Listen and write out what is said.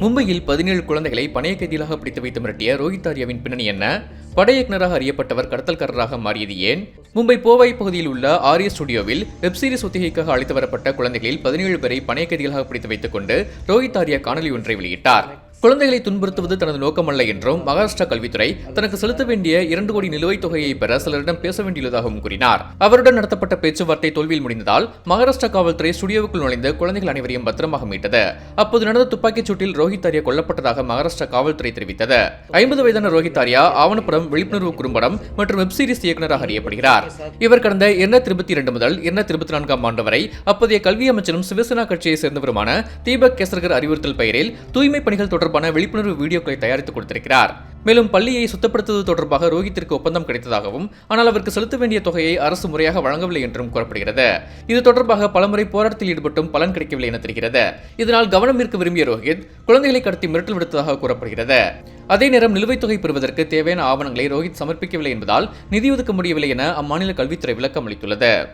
மும்பையில் பதினேழு குழந்தைகளை பணைய கைதிகளாக பிடித்து வைத்து மிரட்டிய ரோஹித் ஆர்யாவின் பின்னணி என்ன? படை இயக்குநராக அறியப்பட்டவர் கடத்தல்காரராக மாறியது ஏன்? மும்பை போவாய் பகுதியில் உள்ள ஆரிய ஸ்டுடியோவில் வெப்சீரிஸ் ஒத்திகைக்காக அழைத்து வரப்பட்ட குழந்தைகளில் பதினேழு பேரை பணைய கைதிகளாக பிடித்து வைத்துக் கொண்டு ரோஹித் ஆர்யா காணொலி ஒன்றை வெளியிட்டார். குழந்தைகளை துன்புறுத்துவது தனது நோக்கமல்ல என்றும் மகாராஷ்டிரா கல்வித்துறை தனக்கு செலுத்த வேண்டிய இரண்டு கோடி நிலுவைத் தொகையை பெற சிலரிடம் பேச வேண்டியுள்ளதாகவும் கூறினார். அவருடன் நடத்தப்பட்ட பேச்சுவார்த்தை தோல்வியில் முடிந்ததால் மகாராஷ்டிரா காவல்துறை ஸ்டுடியோவுக்குள் நுழைந்து குழந்தைகள் அனைவரையும் பத்திரமாக மீட்டது. அப்போது நடந்த துப்பாக்கிச் சூட்டில் ரோஹித் ஆரியா கொல்லப்பட்டதாக மகாராஷ்டிரா காவல்துறை தெரிவித்தது. ஐம்பது வயதான ரோஹித் ஆரியா ஆவணப்படம் விழிப்புணர்வு குறும்படம் மற்றும் வெப் சீரிஸ் இயக்குநராக அறியப்படுகிறார். இவர் கடந்த இரண்டாயிரத்தி இருபத்தி இரண்டு முதல் இரண்டாயிரத்தி இருபத்தி நான்காம் ஆண்டு வரை அப்போதைய கல்வி அமைச்சரும் சிவசேனா கட்சியை சேர்ந்தவருமான தீபக் கேசர்கர் அறிவுறுத்தல் பெயரில் தூய்மை பணிகள் தொடர்பான விழிப்புணர்வு வீடியோக்களை தயாரித்து கொடுத்திருக்கிறார். மேலும் பள்ளியை சுத்தப்படுத்துவது தொடர்பாக ரோஹித்திற்கு ஒப்பந்தம் கிடைத்ததாகவும் ஆனால் அவருக்கு செலுத்த வேண்டிய தொகையை அரசு முறையாக வழங்கவில்லை என்றும் கூறப்படுகிறது. இது தொடர்பாக பலமுறை போராட்டத்தில் ஈடுபட்டும் பலன் கிடைக்கவில்லை என தெரிகிறது. இதனால் கவனம் ஈர்க்க விரும்பிய ரோஹித் குழந்தைகளை கடத்தி மிரட்டல் விடுத்ததாக கூறப்படுகிறது. அதே நேரம் நிலுவைத் தொகை பெறுவதற்கு தேவையான ஆவணங்களை ரோஹித் சமர்ப்பிக்கவில்லை என்பதால் நிதி ஒதுக்க முடியவில்லை என அம்மாநில கல்வித்துறை விளக்கம் அளித்துள்ளது.